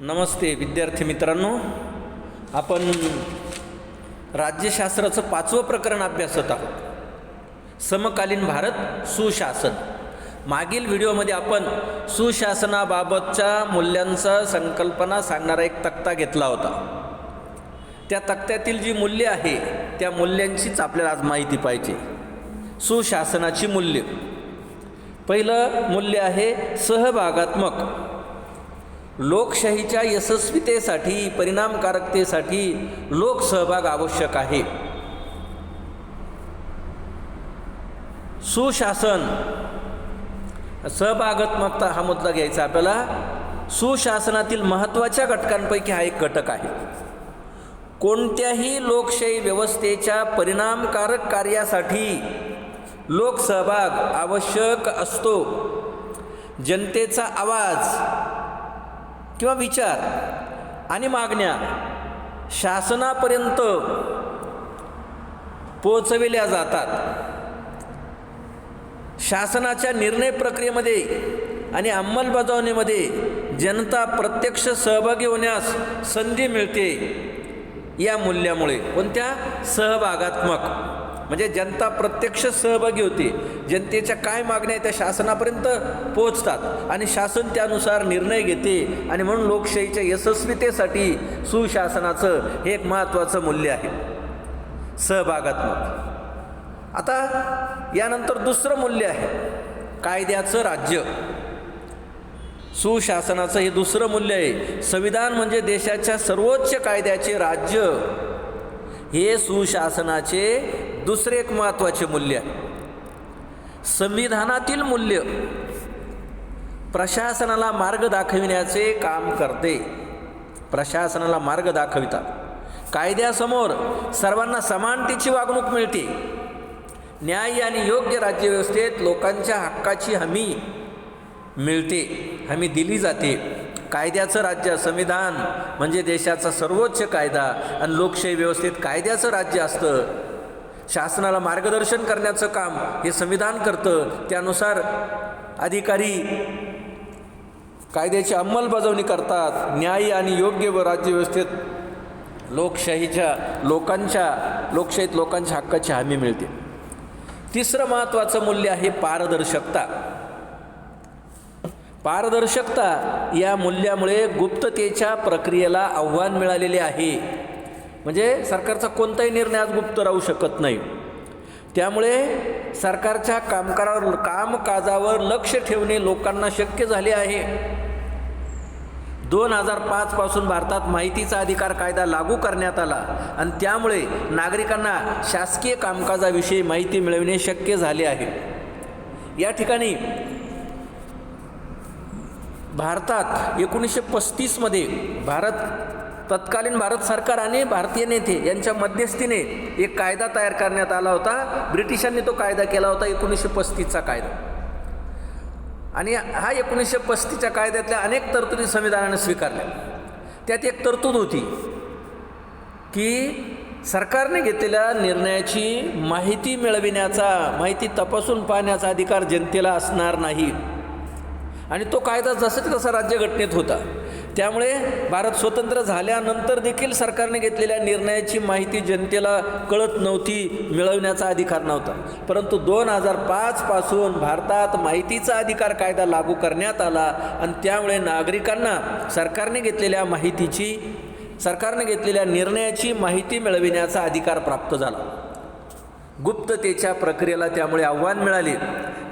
नमस्ते विद्यार्थी मित्रांनो. आपण राज्यशास्त्राचं पाचवं प्रकरण अभ्यासत आहोत. समकालीन भारत सुशासन. मागील व्हिडिओमध्ये आपण सुशासनाबाबतच्या मूल्यांचा संकल्पना सांगणारा एक तक्ता घेतला होता. त्या तक्त्यातील जी मूल्य आहे त्या मूल्यांचीच आपल्याला आज माहिती पाहिजे. सुशासनाची मूल्य. पहिलं मूल्य आहे सहभागात्मक. लोकशाहीच्या यशस्वीतेसाठी परिणामकारकतेसाठी लोकसहभाग आवश्यक आहे. सुशासन सहभागात्मकता हा मुद्दा घ्यायचा आपल्याला. सुशासनातील महत्त्वाच्या घटकांपैकी हा एक घटक आहे. कोणत्याही लोकशाही व्यवस्थेच्या परिणामकारक कार्यासाठी लोकसहभाग आवश्यक असतो. जनतेचा आवाज किंवा विचार आणि मागण्या शासनापर्यंत पोचविल्या जातात. शासनाच्या निर्णय प्रक्रियेमध्ये आणि अंमलबजावणीमध्ये जनता प्रत्यक्ष सहभागी होण्यास संधी मिळते या मूल्यामुळे. कोणत्या? सहभागात्मक. म्हणजे जनता प्रत्यक्ष सहभागी होते. जनतेच्या काय मागण्या आहेत त्या शासनापर्यंत पोहोचतात. आणि शासन त्यानुसार निर्णय घेते. आणि म्हणून लोकशाहीच्या यशस्वीतेसाठी सुशासनाचं हे एक महत्त्वाचं मूल्य आहे. सहभागात्मक. आता यानंतर दुसरं मूल्य आहे. कायद्याचं राज्य. सुशासनाचं हे दुसरं मूल्य आहे. संविधान म्हणजे देशाच्या सर्वोच्च कायद्याचे राज्य. हे सुशासनाचे दुसरे एक महत्त्वाचे मूल्य. संविधानातील मूल्य. प्रशासनाला मार्ग दाखविण्याचे काम करते. प्रशासनाला मार्ग दाखवितात. कायद्यासमोर सर्वांना समानतेची वागणूक मिळते. न्याय आणि योग्य राज्यव्यवस्थेत लोकांच्या हक्काची हमी मिळते हमी दिली जाते. कायद्याचं राज्य संविधान म्हणजे देशाचा सर्वोच्च कायदा आणि लोकशाही व्यवस्थेत कायद्याचं राज्य असतं. शासनाला मार्गदर्शन करण्याचं काम हे संविधान करतं. त्यानुसार अधिकारी कायद्याची अंमलबजावणी करतात. न्याय आणि योग्य व राज्यव्यवस्थेत लोकशाहीच्या लोकांच्या लोकशाहीत लोकांच्या हक्काची हमी मिळते. तिसरं महत्त्वाचं मूल्य आहे पारदर्शकता. पारदर्शकता या मूल्यामुळे गुप्ततेच्या प्रक्रियेला आव्हान मिळालेले आहे. म्हणजे सरकारचा कोणताही निर्णय आज गुप्त राहू शकत नाही. त्यामुळे सरकारच्या कामकारावर कामकाजावर लक्ष ठेवणे लोकांना शक्य झाले आहे. दोन हजार पाचपासून भारतात माहितीचा अधिकार कायदा लागू करण्यात आला आणि त्यामुळे नागरिकांना शासकीय कामकाजाविषयी माहिती मिळविणे शक्य झाले आहे. या ठिकाणी भारतात एकोणीसशे पस्तीसमध्ये भारत तत्कालीन भारत सरकार आणि भारतीय नेते यांच्या मध्यस्थीने एक कायदा तयार करण्यात आला होता. ब्रिटिशांनी तो कायदा केला होता एकोणीसशे पस्तीसचा कायदा. आणि हा एकोणीसशे पस्तीसच्या कायद्यातल्या अनेक तरतुदी संविधानाने स्वीकारल्या. त्यात एक तरतूद होती की सरकारने घेतलेल्या निर्णयाची माहिती मिळविण्याचा माहिती तपासून पाहण्याचा अधिकार जनतेला असणार नाही. आणि तो कायदा जसं तसा राज्यघटनेत होता. त्यामुळे भारत स्वतंत्र झाल्यानंतर देखील सरकारने घेतलेल्या निर्णयाची माहिती जनतेला कळत नव्हती मिळवण्याचा अधिकार नव्हता. परंतु दोन हजार पाचपासून भारतात माहितीचा अधिकार कायदा लागू करण्यात आला आणि त्यामुळे नागरिकांना सरकारने घेतलेल्या माहितीची सरकारने घेतलेल्या निर्णयाची माहिती मिळविण्याचा अधिकार प्राप्त झाला. गुप्ततेच्या प्रक्रियेला त्यामुळे आव्हान मिळाले.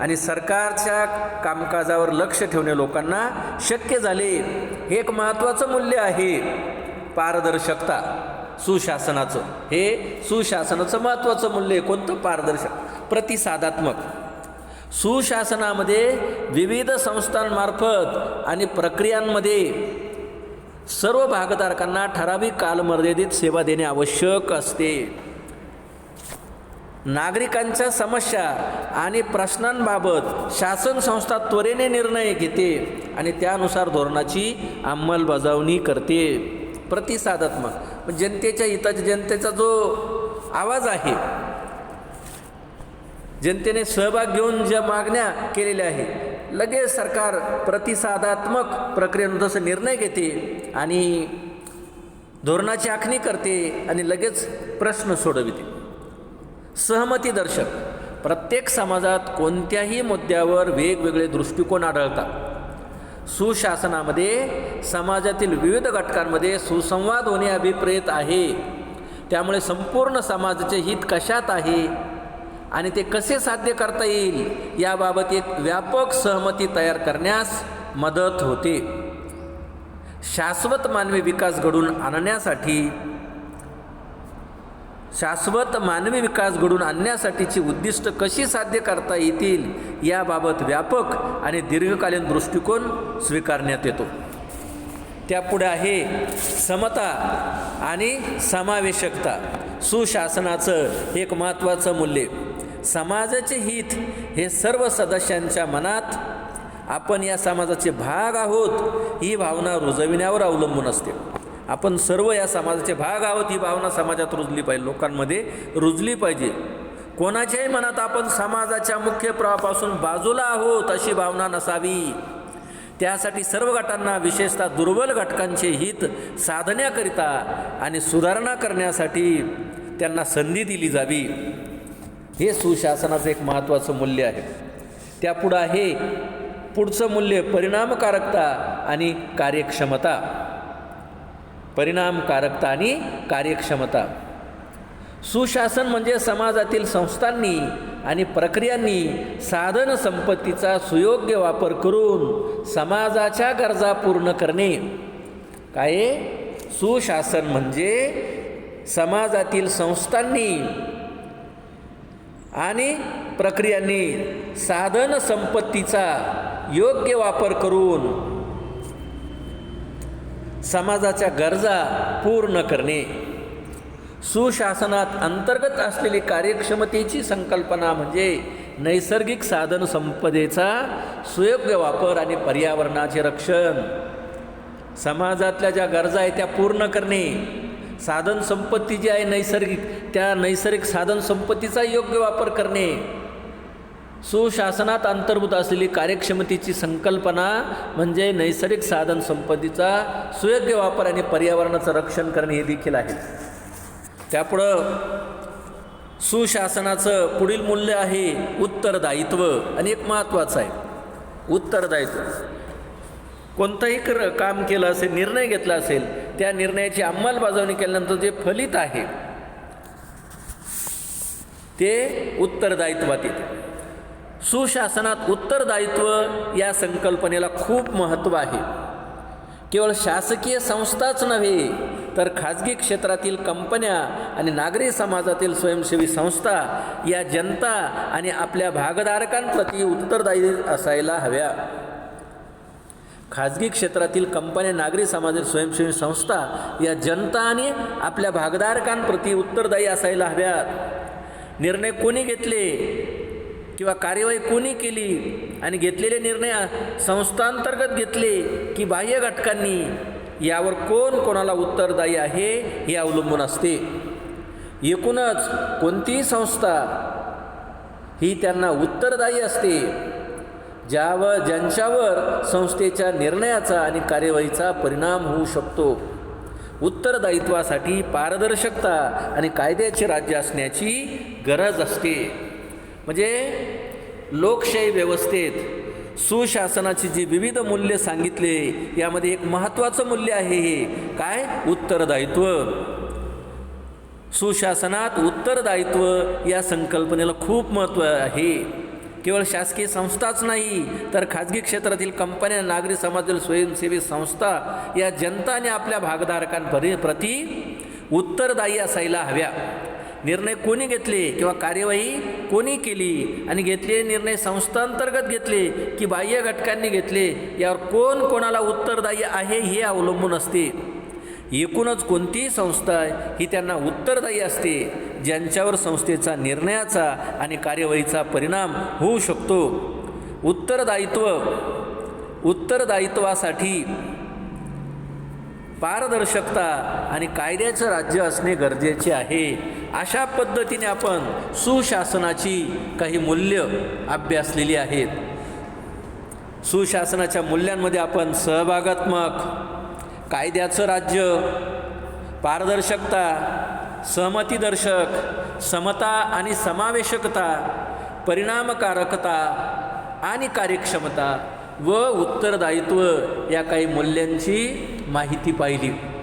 आणि सरकारच्या कामकाजावर लक्ष ठेवणे लोकांना शक्य झाले हे एक महत्त्वाचं मूल्य आहे. पारदर्शकता सुशासनाचं. हे सुशासनाचं महत्त्वाचं मूल्य आहे. कोणतं? पारदर्शक प्रतिसादात्मक. सुशासनामध्ये विविध संस्थांमार्फत आणि प्रक्रियांमध्ये सर्व भागधारकांना ठराविक कालमर्यादित सेवा देणे आवश्यक असते. नागरिकांच्या समस्या आणि प्रश्नांबाबत शासन संस्था त्वरेने निर्णय घेते आणि त्यानुसार धोरणाची अंमलबजावणी करते. प्रतिसादात्मक. जनतेच्या हिताच्या जनतेचा जो आवाज आहे जनतेने सहभाग घेऊन ज्या मागण्या केलेल्या आहेत लगेच सरकार प्रतिसादात्मक प्रक्रियेनं जसं निर्णय घेते आणि धोरणाची आखणी करते आणि लगेच प्रश्न सोडविते. सहमती दर्शक प्रत्येक समाजात कोणत्याही मुद्द्यावर वेगवेगळे दृष्टिकोन आढळतात. सुशासनामध्ये समाजातील विविध घटकांमध्ये सुसंवाद होणे अभिप्रेत आहे. त्यामुळे संपूर्ण समाजाचे हित कशात आहे आणि ते कसे साध्य करता येईल याबाबत एक व्यापक सहमती तयार करण्यास मदत होते. शाश्वत मानवी विकास घडून आणण्यासाठी शाश्वत मानवी विकास घडून आणण्यासाठीची उद्दिष्ट कशी साध्य करता येतील याबाबत व्यापक आणि दीर्घकालीन दृष्टिकोन स्वीकारण्यात येतो. त्यापुढे आहे समता आणि समावेशकता. सुशासनाचं एक महत्त्वाचं मूल्य समाजाचे हित हे सर्व सदस्यांच्या मनात आपण या समाजाचे भाग आहोत ही भावना रुजविण्यावर अवलंबून असते. आपण सर्व या समाजाचे भाग आहोत ही भावना समाजात रुजली पाहिजे लोकांमध्ये रुजली पाहिजे. कोणाच्याही मनात आपण समाजाच्या मुख्य प्रवाहापासून बाजूला आहोत अशी भावना नसावी. त्यासाठी सर्व गटांना विशेषतः दुर्बल घटकांचे हित साधण्याकरिता आणि सुधारणा करण्यासाठी त्यांना संधी दिली जावी. हे सुशासनाचं एक महत्त्वाचं मूल्य आहे. त्यापुढं आहे पुढचं मूल्य परिणामकारकता आणि कार्यक्षमता. परिणामकारकता आणि कार्यक्षमता. सुशासन म्हणजे समाजातील संस्थांनी आणि प्रक्रियांनी साधन संपत्तीचा सुयोग्य वापर करून समाजाच्या गरजा पूर्ण करणे. काय? सुशासन म्हणजे समाजातील संस्थांनी आणि प्रक्रियांनी साधन संपत्तीचा योग्य वापर करून समाजाच्या गरजा पूर्ण करणे. सुशासनात अंतर्गत असलेली कार्यक्षमतेची संकल्पना म्हणजे नैसर्गिक साधन संपदेचा सुयोग्य वापर आणि पर्यावरणाचे रक्षण. समाजातल्या ज्या गरजा आहेत त्या पूर्ण करणे. साधन संपत्ती जी आहे नैसर्गिक त्या नैसर्गिक साधन संपत्तीचा योग्य वापर करणे. सुशासनात अंतर्भूत असलेली कार्यक्षमतेची संकल्पना म्हणजे नैसर्गिक साधन संपत्तीचा सुयोग्य वापर आणि पर्यावरणाचं रक्षण करणे हे देखील आहे. त्यापुढं सुशासनाचं पुढील मूल्य आहे उत्तरदायित्व आणि एक महत्त्वाचं आहे. उत्तरदायित्व. कोणतंही कर काम केलं असेल निर्णय घेतला असेल त्या निर्णयाची अंमलबजावणी केल्यानंतर जे फलित आहे ते उत्तरदायित्वात येते. सुशासनात उत्तरदायित्व या संकल्पनेला खूप महत्त्व आहे. केवळ शासकीय संस्थाच नव्हे तर खाजगी क्षेत्रातील कंपन्या आणि नागरी समाजातील स्वयंसेवी संस्था या जनता आणि आपल्या भागधारकांप्रती उत्तरदायी असायला हव्या. खाजगी क्षेत्रातील कंपन्या नागरी समाजातील स्वयंसेवी संस्था या जनता आणि आपल्या भागधारकांप्रती उत्तरदायी असायला हव्यात. निर्णय कोणी घेतले? किंवा कार्यवाही कोणी केली आणि घेतलेले निर्णय संस्थांतर्गत घेतले की बाह्य घटकांनी यावर कोण कोणाला उत्तरदायी आहे हे अवलंबून असते. एकूणच कोणतीही संस्था ही त्यांना उत्तरदायी असते ज्यावर ज्यांच्यावर संस्थेच्या निर्णयाचा आणि कार्यवाहीचा परिणाम होऊ शकतो. उत्तरदायित्वासाठी पारदर्शकता आणि कायद्याचे राज्य असण्याची गरज असते. म्हणजे लोकशाही व्यवस्थेत सुशासनाची जी विविध मूल्य सांगितले यामध्ये एक महत्त्वाचं मूल्य आहे हे. काय? उत्तरदायित्व. सुशासनात उत्तरदायित्व या संकल्पनेला खूप महत्त्व आहे. केवळ शासकीय संस्थाच नाही तर खाजगी क्षेत्रातील कंपन्या नागरी समाजातील स्वयंसेवी संस्था या जनता आणि आपल्या भागधारकांपरी प्रति उत्तरदायी असायला हव्या. निर्णय कोणी घेतले किंवा कार्यवाही कोणी केली आणि घेतलेले निर्णय संस्थांतर्गत घेतले की बाह्य घटकांनी घेतले यावर कोण कोणाला उत्तरदायी आहे हे अवलंबून असते. एकूणच कोणतीही संस्था ही त्यांना उत्तरदायी असते ज्यांच्यावर संस्थेचा निर्णयाचा आणि कार्यवाहीचा परिणाम होऊ शकतो. उत्तरदायित्व उत्तरदायित्वासाठी पारदर्शकता आणि कायद्याचं राज्य असणे गरजेचे आहे. अशा पद्धतीने आपण सुशासनाची काही मूल्य अभ्यासलेली आहेत. सुशासनाच्या मूल्यांमध्ये आपण सहभागात्मक कायद्याचं राज्य पारदर्शकता सहमतीदर्शक समता आणि समावेशकता परिणामकारकता आणि कार्यक्षमता व उत्तरदायित्व या काही मूल्यांची माहिती पाहिली.